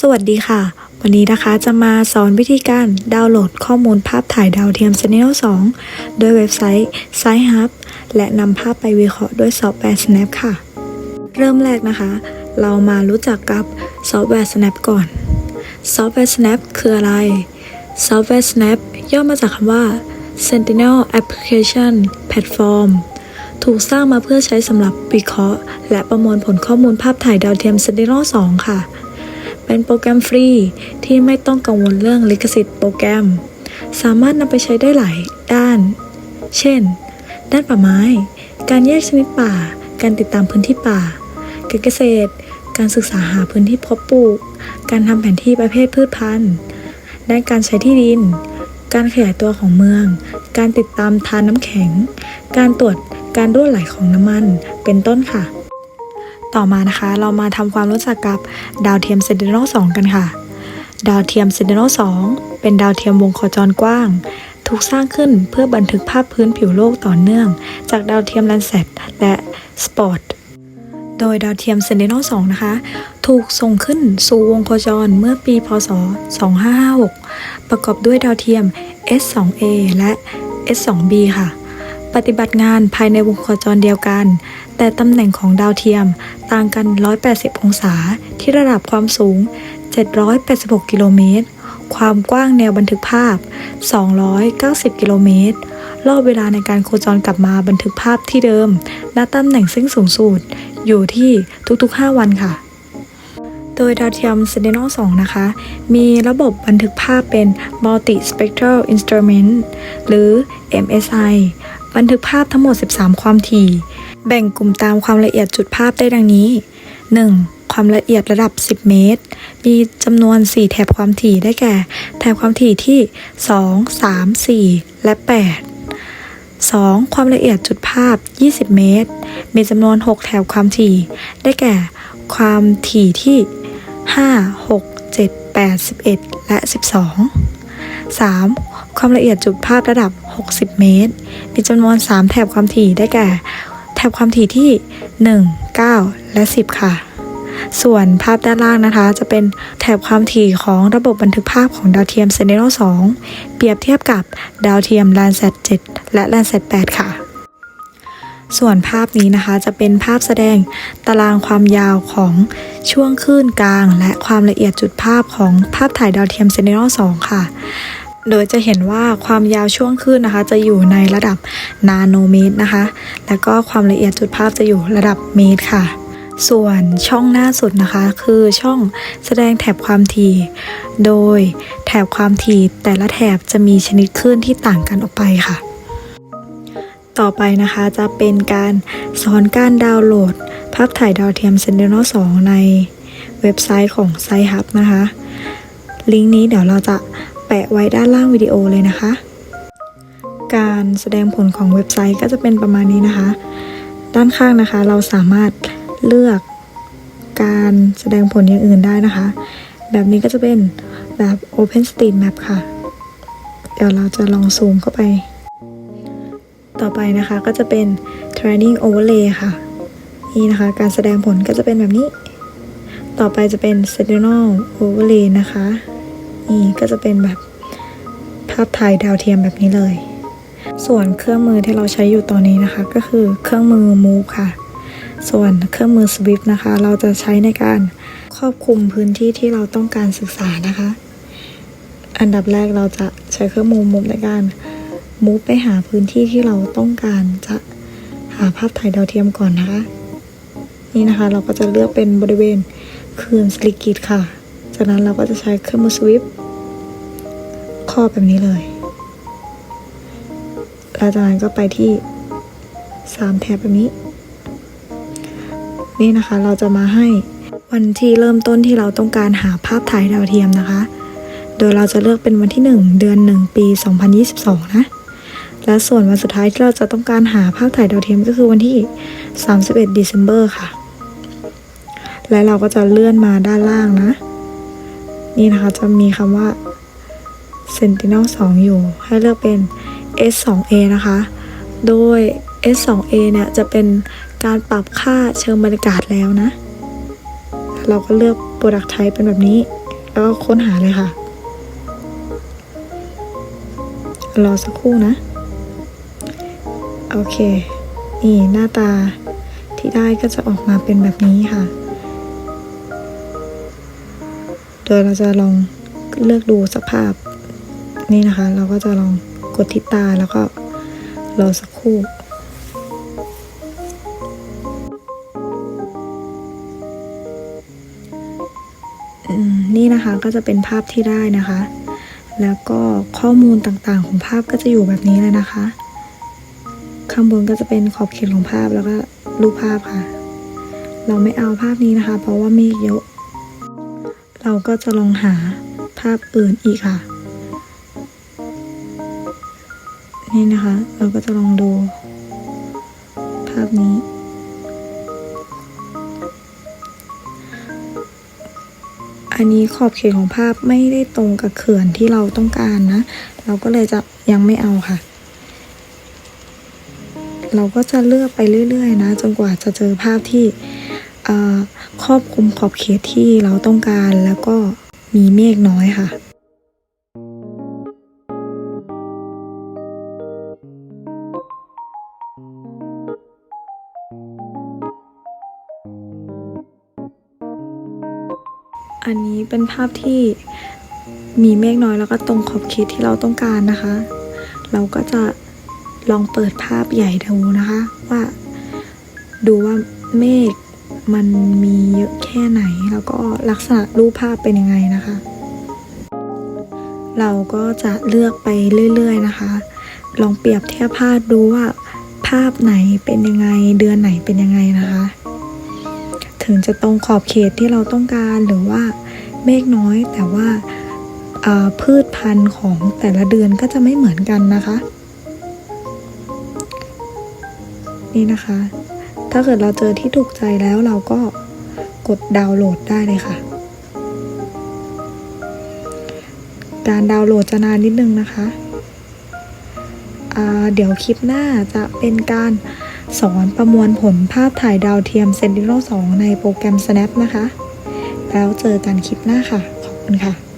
สวัสดีค่ะ วันนี้นะคะจะมาสอนวิธีการดาวน์โหลดข้อมูลภาพถ่ายดาวเทียม Sentinel 2 โดยเว็บไซต์ SciHub และนำภาพไปวิเคราะห์ด้วยซอฟต์แวร์ Snap ค่ะ เริ่มแรกนะคะ เรามารู้จักกับซอฟต์แวร์ Snap ก่อน ซอฟต์แวร์ Snap คืออะไร ซอฟต์แวร์ Snap ย่อมาจากคำว่า Sentinel Application Platform ถูกสร้างมาเพื่อใช้สำหรับวิเคราะห์ และประมวลผลข้อมูลภาพถ่ายดาวเทียม Sentinel 2 ค่ะ เป็นโปรแกรมฟรีที่ไม่ต้องกังวลเรื่องลิขสิทธิ์โปรแกรม สามารถนำไปใช้ได้หลายด้าน เช่น ด้านป่าไม้ การแยกชนิดป่า การติดตามพื้นที่ป่า การเกษตร การศึกษาหาพื้นที่เพาะปลูก การทำแผนที่ประเภทพืชพันธุ์ ด้านการใช้ที่ดิน การขยายตัวของเมือง การติดตามทานน้ำแข็ง การตรวจการรั่วไหลของน้ำมัน เป็นต้นค่ะ ต่อมานะคะเรามาทำความรู้จักกับดาวเทียม Sentinel 2กันค่ะ ดาวเทียม Sentinel 2เป็นดาวเทียมวงโคจรกว้าง ถูกสร้างขึ้นเพื่อบันทึกภาพพื้นผิวโลกต่อเนื่อง จากดาวเทียม Landsat และ Spot โดยดาวเทียม Sentinel 2นะคะ ถูกส่งขึ้นสู่วงโคจรเมื่อปีพศ 2556 ประกอบด้วยดาวเทียม S2A และ S2B ค่ะ ปฏิบัติงานภายในวงโคจรเดียวกัน แต่ตำแหน่งของดาวเทียมต่างกัน 180 องศาที่ระดับความสูง 786 กิโลเมตร ความกว้างแนวบันทึกภาพ 290 กิโลเมตร รอบเวลาในการโคจรกลับมาบันทึกภาพที่เดิม ณ ตำแหน่งซึ่งสูงสุดอยู่ที่ทุกๆ 5 วันค่ะโดยดาวเทียม Sentinel 2 นะคะ มีระบบบันทึกภาพเป็น Multi Spectral Instrument หรือ MSI บันทึกภาพทั้งหมด 13 ความถี่ แบ่งกลุ่มตามความละเอียดจุดภาพได้ดังนี้ 1. ความละเอียดระดับ 10 เมตร มีจำนวน 4 แถบความถี่ได้แก่ แถบความถี่ที่ 2 3 4 และ 8 2. ความละเอียดจุดภาพ 20 เมตร มีจำนวน 6 แถบความถี่ ได้แก่ ความถี่ที่ 5 6 7 8 11 และ 12 3. ความละเอียดจุดภาพระดับ 60 เมตร มีจำนวน 3 แถบความถี่ได้แก่ แถบความถี่ที่ 1 9 และ 10 ค่ะ ส่วนภาพด้านล่างนะคะ จะเป็นแถบความถี่ของระบบบันทึกภาพของดาวเทียม Sentinel 2 เปรียบเทียบกับดาวเทียม Landsat 7 และ Landsat 8 ค่ะส่วนภาพนี้นะคะจะเป็นภาพแสดงตารางความยาวของช่วงคลื่นกลาง และความละเอียดจุดภาพของภาพถ่ายดาวเทียม Sentinel 2 ค่ะ โดยจะเห็นว่าความยาวช่วงคลื่นนะคะ จะอยู่ในระดับนาโนเมตรนะคะ แล้วก็ความละเอียดจุดภาพจะอยู่ระดับเมตรค่ะ ส่วนช่องหน้าสุดนะคะ คือช่องแสดงแถบความถี่ โดยแถบความถี่แต่ละแถบจะมีชนิดคลื่นที่ต่างกันออกไปค่ะ ต่อไปนะคะจะเป็นการสอนการดาวน์โหลด ภาพถ่ายดาวเทียม Sentinel 2 ในเว็บไซต์ของ SciHub นะคะ ลิงก์นี้เดี๋ยวเราจะ ปะไว้ด้านล่างวิดีโอเลยนะคะ การแสดงผลของเว็บไซต์ก็จะเป็นประมาณนี้นะคะ ด้านข้างนะคะ เราสามารถเลือกการแสดงผลอย่างอื่นได้นะคะ แบบนี้ก็จะเป็นแบบ OpenStreetMap ค่ะ เดี๋ยวเราจะลองซูมเข้าไป ต่อไปนะคะก็จะเป็น Training Overlay ค่ะ นี่นะคะ การแสดงผลก็จะเป็นแบบนี้ ต่อไปจะเป็น Sentinel Overlay นะคะ นี่ก็จะเป็นแบบภาพถ่ายดาวเทียมแบบนี้เลย ส่วนเครื่องมือที่เราใช้อยู่ตอนนี้นะคะ ก็คือเครื่องมือ Move ค่ะ ส่วนเครื่องมือ Swift นะคะ เราจะใช้ในการครอบคลุมพื้นที่ที่เราต้องการศึกษานะคะ อันดับแรกเราจะใช้เครื่องมือ Move ในการมูฟไปหาพื้นที่ที่เราต้องการจะหาภาพถ่ายดาวเทียมก่อนนะคะ นี่นะคะเราก็จะเลือกเป็นบริเวณคืนสลิกิตค่ะ จากนั้นเราก็จะใช้เครื่องมือสวิปครอบแบบนี้เลยแล้วจากนั้นก็ไปที่สามแถบแบบนี้ นี่นะคะเราจะมาให้วันที่เริ่มต้นที่เราต้องการหาภาพถ่ายดาวเทียมนะคะ โดยเราจะเลือกเป็นวันที่ 1 เดือน 1 ปี 2022 นะ และส่วนวันสุดท้ายที่เราจะต้องการหาภาพถ่ายดาวเทียมก็คือวันที่ 31 December ค่ะ และเราก็จะเลื่อนมาด้านล่างนะ นี่นะคะจะมีคำว่า Sentinel 2 อยู่ ให้เลือกเป็น S2A นะคะ โดย S2A เนี่ยจะเป็นการปรับค่าเชิงบรรยากาศแล้วนะ เราก็เลือก Product Type เป็นแบบนี้ แล้วก็ค้นหาเลยค่ะ รอสักครู่นะ โอเค นี่หน้าตาที่ได้ก็จะออกมาเป็นแบบนี้ค่ะ โดยเราจะลองเลือกดูสภาพนี่นะคะ เราก็จะลองกดที่ตาแล้วก็รอสักครู่นี่นะคะก็จะเป็นภาพที่ได้นะคะ แล้วก็ข้อมูลต่างๆของภาพก็จะอยู่แบบนี้เลยนะคะ ข้างบนก็จะเป็นขอบเขตของภาพแล้วก็รูปภาพค่ะ เราไม่เอาภาพนี้นะคะ เพราะว่ามฆเยอะ เราก็จะลองหาภาพอื่นอีกค่ะ นี่นะคะ เราก็จะลองดู ภาพนี้ อันนี้ขอบเขตของภาพไม่ได้ตรงกับเขื่อนที่เราต้องการนะ เราก็เลยจะยังไม่เอาค่ะ เราก็จะเลือกไปเรื่อย ๆ นะ จนกว่าจะเจอภาพที่ ครอบคลุมขอบเขตที่เราต้องการแล้วก็มีเมฆน้อยค่ะอันนี้เป็นภาพที่มีเมฆน้อยแล้วก็ตรงขอบเขตที่เราต้องการนะคะ เราก็จะลองเปิดภาพใหญ่ดูนะคะ ว่าดูว่าเมฆ มันมีเยอะแค่ไหน แล้วก็ลักษณะรูปภาพเป็นยังไงนะคะ เราก็จะเลือกไปเรื่อยๆนะคะ ลองเปรียบเทียบภาพดูว่า ภาพไหนเป็นยังไง เดือนไหนเป็นยังไงนะคะ ถึงจะตรงขอบเขตที่เราต้องการหรือว่าเมฆน้อยแต่ว่าาพืชพันธุ์ของแต่ละเดือนก็จะไม่เหมือนกันนะคะ นี่นะคะ ถ้าเกิดเราเจอที่ถูกใจแล้วเราก็กดดาวน์โหลดได้เลยค่ะ การดาวน์โหลดจะนานนิดนึงนะคะ เดี๋ยวคลิปหน้าจะเป็นการสอนประมวลผลภาพถ่ายดาวเทียม Sentinel 2 ในโปรแกรม Snap นะคะ แล้วเจอกันคลิปหน้าค่ะ ขอบคุณค่ะ